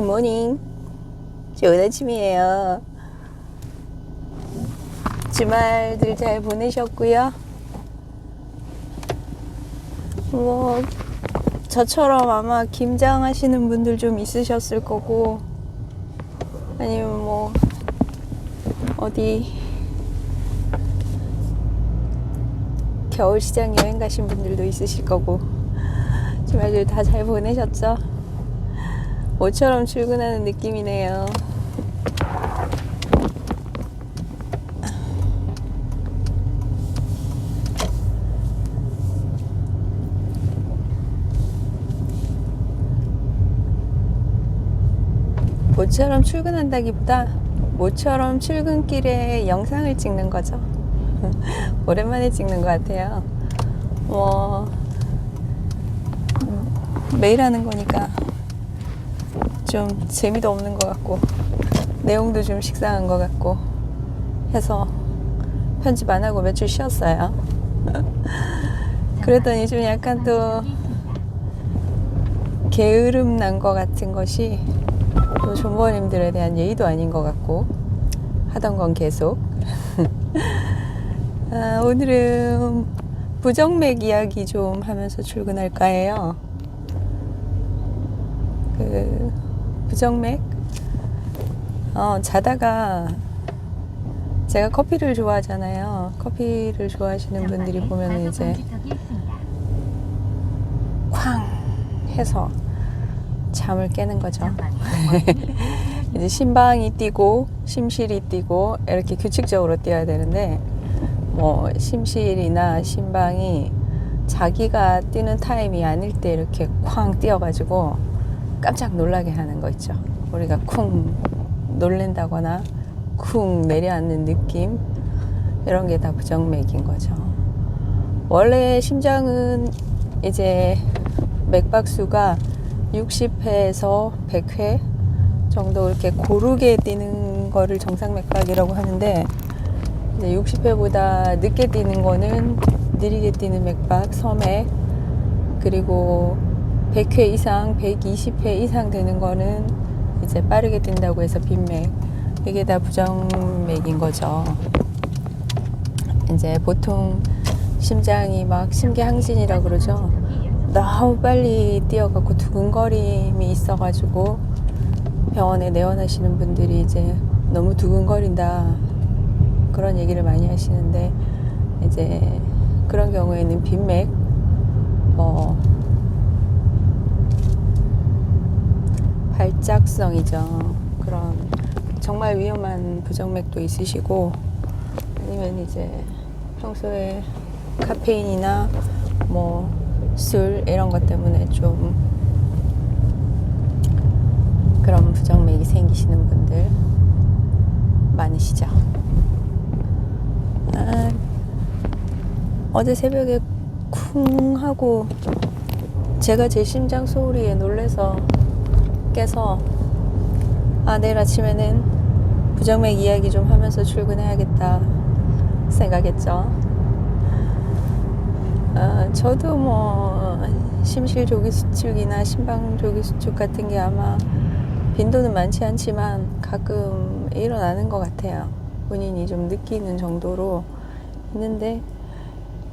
굿모닝. 좋은 아침이에요. 주말들 잘 보내셨고요. 뭐 저처럼 아마 김장하시는 분들 좀 있으셨을 거고 아니면 뭐 어디 겨울 시장 여행 가신 분들도 있으실 거고 주말들 다 잘 보내셨죠? 모처럼 출근하는 느낌이네요. 모처럼 출근한다기보다 모처럼 출근길에 영상을 찍는 거죠. 오랜만에 찍는 것 같아요. 뭐 음, 매일 하는 거니까 좀 재미도 없는 것 같고 내용도 좀 식상한 것 같고 해서 편집 안 하고 며칠 쉬었어요. 그랬더니 좀 약간 또 게으름 난 것 같은 것이 또 존버님들에 대한 예의도 아닌 것 같고 하던 건 계속 아, 오늘은 부정맥 이야기 좀 하면서 출근할까 해요. 그 부정맥 어, 자다가 제가 커피를 좋아하잖아요. 커피를 좋아하시는 분들이 보면 이제 쾅 해서 잠을 깨는 거죠. 이제 심방이 뛰고 심실이 뛰고 이렇게 규칙적으로 뛰어야 되는데 뭐 심실이나 심방이 자기가 뛰는 타임이 아닐 때 이렇게 쾅 뛰어가지고 깜짝 놀라게 하는 거 있죠. 우리가 쿵 놀랜다거나 쿵 내려앉는 느낌 이런 게 다 부정맥인 거죠. 원래 심장은 이제 맥박수가 60회에서 100회 정도 이렇게 고르게 뛰는 거를 정상 맥박이라고 하는데 이제 60회보다 늦게 뛰는 거는 느리게 뛰는 맥박, 서맥 그리고 100회 이상, 120회 이상 되는 거는 이제 빠르게 뛴다고 해서 빈맥 이게 다 부정맥인 거죠. 이제 보통 심장이 막 심계항진이라 그러죠. 너무 빨리 뛰어가고 두근거림이 있어가지고 병원에 내원하시는 분들이 이제 너무 두근거린다 그런 얘기를 많이 하시는데 이제 그런 경우에는 빈맥 뭐 발작성이죠 그런 정말 위험한 부정맥도 있으시고 아니면 이제 평소에 카페인이나 뭐 술 이런 것 때문에 좀 그런 부정맥이 생기시는 분들 많으시죠. 아, 어제 새벽에 쿵 하고 제가 제 심장 소리에 놀래서 깨서 아 내일 아침에는 부정맥 이야기 좀 하면서 출근해야겠다 생각했죠. 아, 저도 뭐 심실 조기 수축이나 심방 조기 수축 같은 게 아마 빈도는 많지 않지만 가끔 일어나는 것 같아요. 본인이 좀 느끼는 정도로 있는데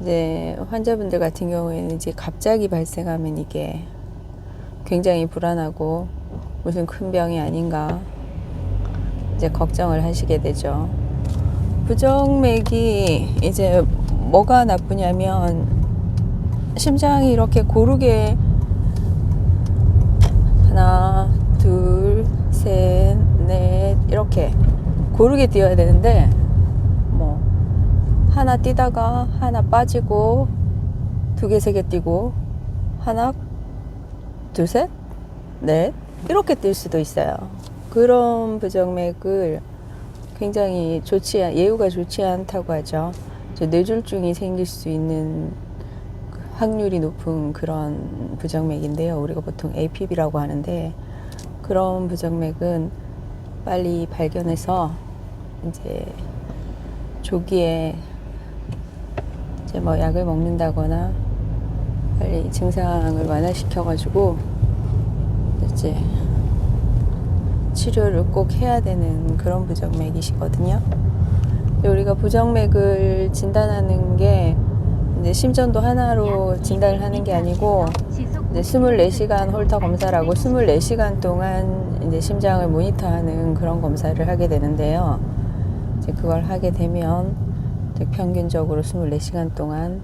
이제 환자분들 같은 경우에는 이제 갑자기 발생하면 이게 굉장히 불안하고 무슨 큰 병이 아닌가 이제 걱정을 하시게 되죠. 부정맥이 이제 뭐가 나쁘냐면 심장이 이렇게 고르게 하나, 둘, 셋, 넷 이렇게 고르게 뛰어야 되는데 뭐 하나 뛰다가 하나 빠지고 두 개, 세 개 뛰고 하나, 둘, 셋, 넷 이렇게 뛸 수도 있어요. 그런 부정맥을 굉장히 좋지 않, 예후가 좋지 않다고 하죠. 저 뇌졸중이 생길 수 있는 확률이 높은 그런 부정맥인데요. 우리가 보통 APB라고 하는데 그런 부정맥은 빨리 발견해서 이제 조기에 이제 뭐 약을 먹는다거나 빨리 증상을 완화시켜가지고 이제 치료를 꼭 해야 되는 그런 부정맥이시거든요. 우리가 부정맥을 진단하는 게 이제 심전도 하나로 진단을 하는 게 아니고 이제 24시간 홀터 검사라고 24시간 동안 이제 심장을 모니터하는 그런 검사를 하게 되는데요. 이제 그걸 하게 되면 평균적으로 24시간 동안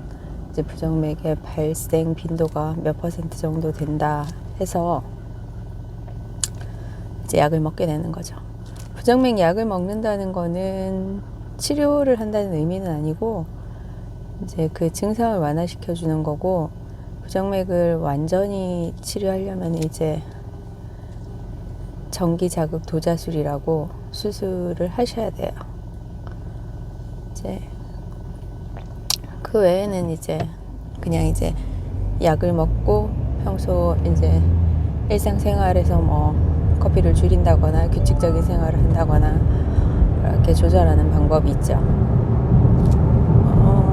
이제 부정맥의 발생 빈도가 몇 퍼센트 정도 된다 해서 이제 약을 먹게 되는 거죠. 부정맥 약을 먹는다는 거는 치료를 한다는 의미는 아니고 이제 그 증상을 완화시켜 주는 거고 부정맥을 완전히 치료하려면 이제 전기 자극 도자술이라고 수술을 하셔야 돼요. 이제 그 외에는 이제 그냥 이제 약을 먹고 평소 이제 일상생활에서 뭐 커피를 줄인다거나 규칙적인 생활을 한다거나 이렇게 조절하는 방법이 있죠. 어,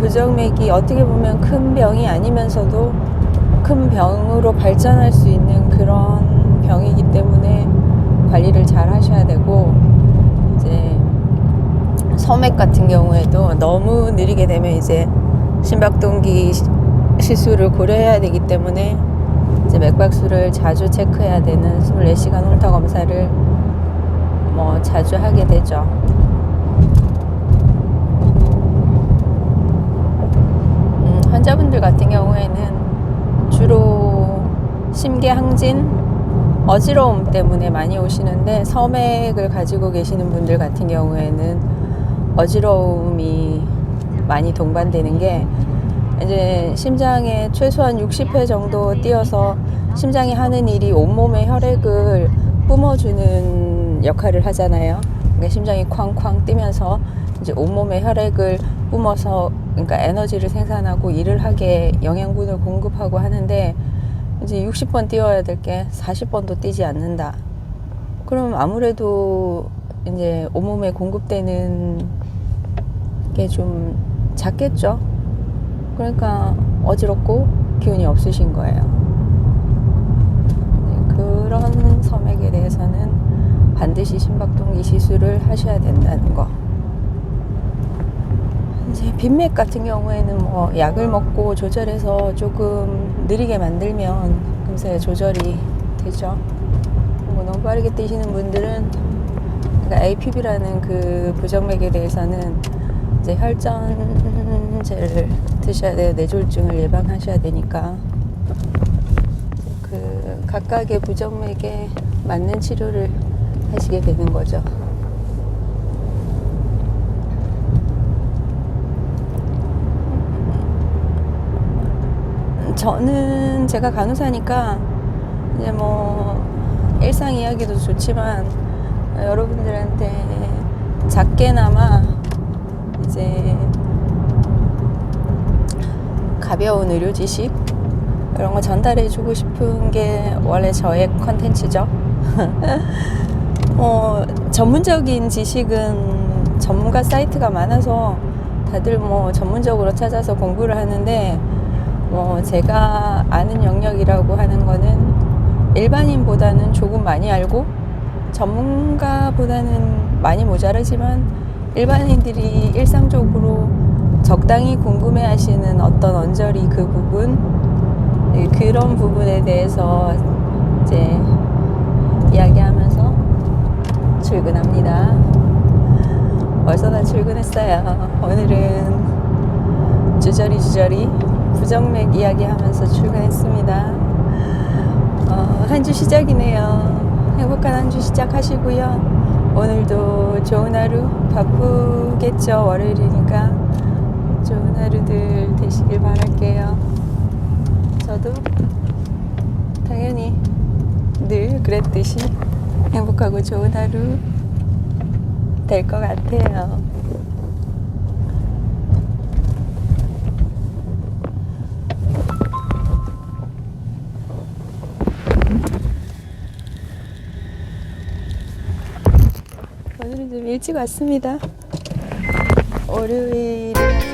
부정맥이 어떻게 보면 큰 병이 아니면서도 큰 병으로 발전할 수 있는 그런 병이기 때문에 관리를 잘 하셔야 되고 이제 소맥 같은 경우에도 너무 느리게 되면 이제 심박동기 시- 시술을 고려해야 되기 때문에 이제 맥박수를 자주 체크해야 되는 24시간 홀터 검사를 뭐 자주 하게 되죠. 음, 환자분들 같은 경우에는 주로 심계 항진, 어지러움 때문에 많이 오시는데 섬액을 가지고 계시는 분들 같은 경우에는 어지러움이 많이 동반되는 게 이제 심장에 최소한 60회 정도 뛰어서 심장이 하는 일이 온몸의 혈액을 뿜어주는 역할을 하잖아요. 그러니까 심장이 쾅쾅 뛰면서 이제 온몸의 혈액을 뿜어서 그러니까 에너지를 생산하고 일을 하게 영양분을 공급하고 하는데 이제 60번 뛰어야 될 게 40번도 뛰지 않는다. 그럼 아무래도 이제 온몸에 공급되는 게 좀 작겠죠. 그러니까 어지럽고 기운이 없으신 거예요. 네, 그런 섬액에 대해서는 반드시 심박동기 시술을 하셔야 된다는 거. 이제 빈맥 같은 경우에는 뭐 약을 먹고 조절해서 조금 느리게 만들면 금세 조절이 되죠. 뭐 너무 빠르게 뛰시는 분들은 그러니까 APB라는 그 부정맥에 대해서는 이제 혈전제를 드셔야 돼요. 뇌졸중을 예방하셔야 되니까 그 각각의 부정맥에 맞는 치료를 하시게 되는 거죠. 저는 제가 간호사니까 이제 뭐 일상 이야기도 좋지만 여러분들한테 작게나마 이제 가벼운 의료 지식 이런 거 전달해 주고 싶은 게 원래 저의 컨텐츠죠. 어, 전문적인 지식은 전문가 사이트가 많아서 다들 뭐 전문적으로 찾아서 공부를 하는데 뭐 제가 아는 영역이라고 하는 거는 일반인보다는 조금 많이 알고 전문가보다는 많이 모자라지만 일반인들이 일상적으로 적당히 궁금해 하시는 어떤 언저리 그 부분 네, 그런 부분에 대해서 이제 이야기하면서 출근합니다. 벌써 다 출근했어요. 오늘은 주저리 주저리 부정맥 이야기하면서 출근했습니다. 어, 한 주 시작이네요. 행복한 한 주 시작하시고요. 오늘도 좋은 하루 바쁘겠죠. 월요일이니까 좋은 하루들 되시길 바랄게요. 저도 당연히 늘 그랬듯이 행복하고 좋은 하루 될 것 같아요. 일찍 왔습니다. 월요일이라서